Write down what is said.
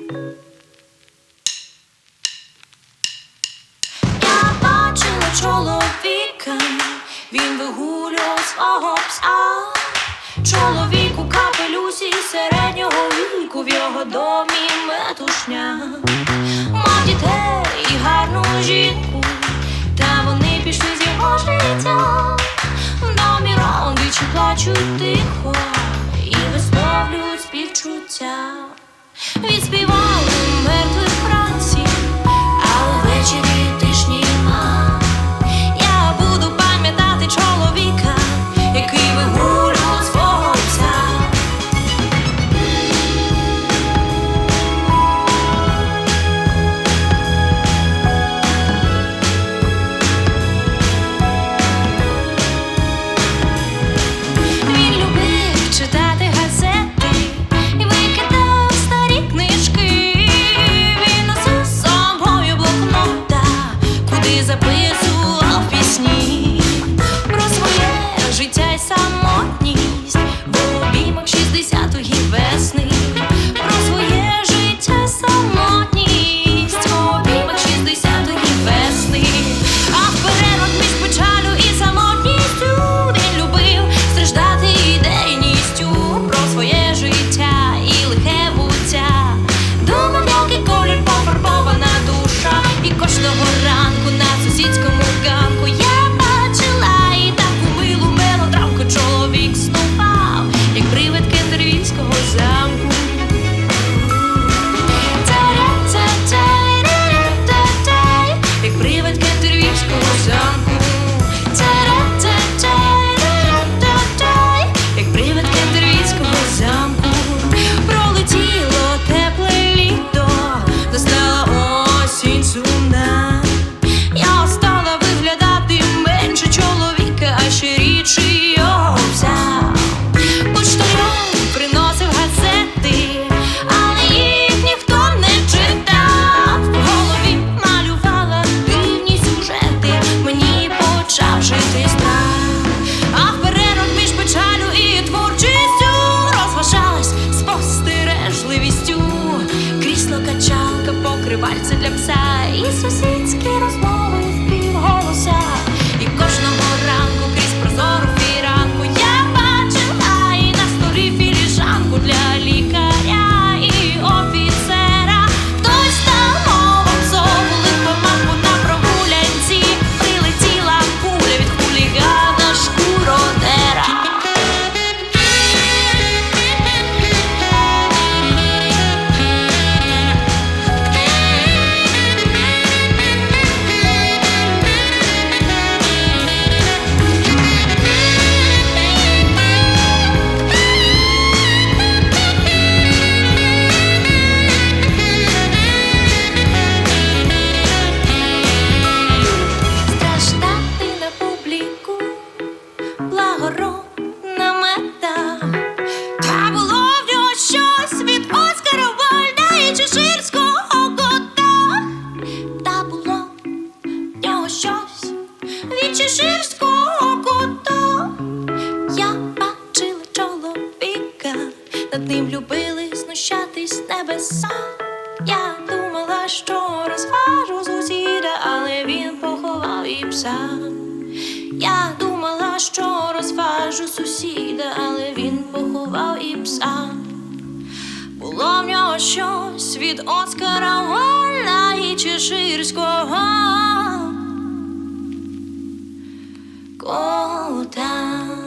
Я бачила чоловіка, він вигулював свого пса. Чоловік у капелюсі середнього віку в його домі метушня. Мав дітей і гарну жінку, та вони пішли з його життя. В домі родичі плачуть тихо. записував пісні про своє життя й самотність, в обіймах шістдесятої весни. It's so sweet. Я думала, що розважу сусіда, але він поховав і пса. Я думала, що розважу сусіда, але він поховав і пса. Було в нього щось від Оскара Вольна і Чеширського кота.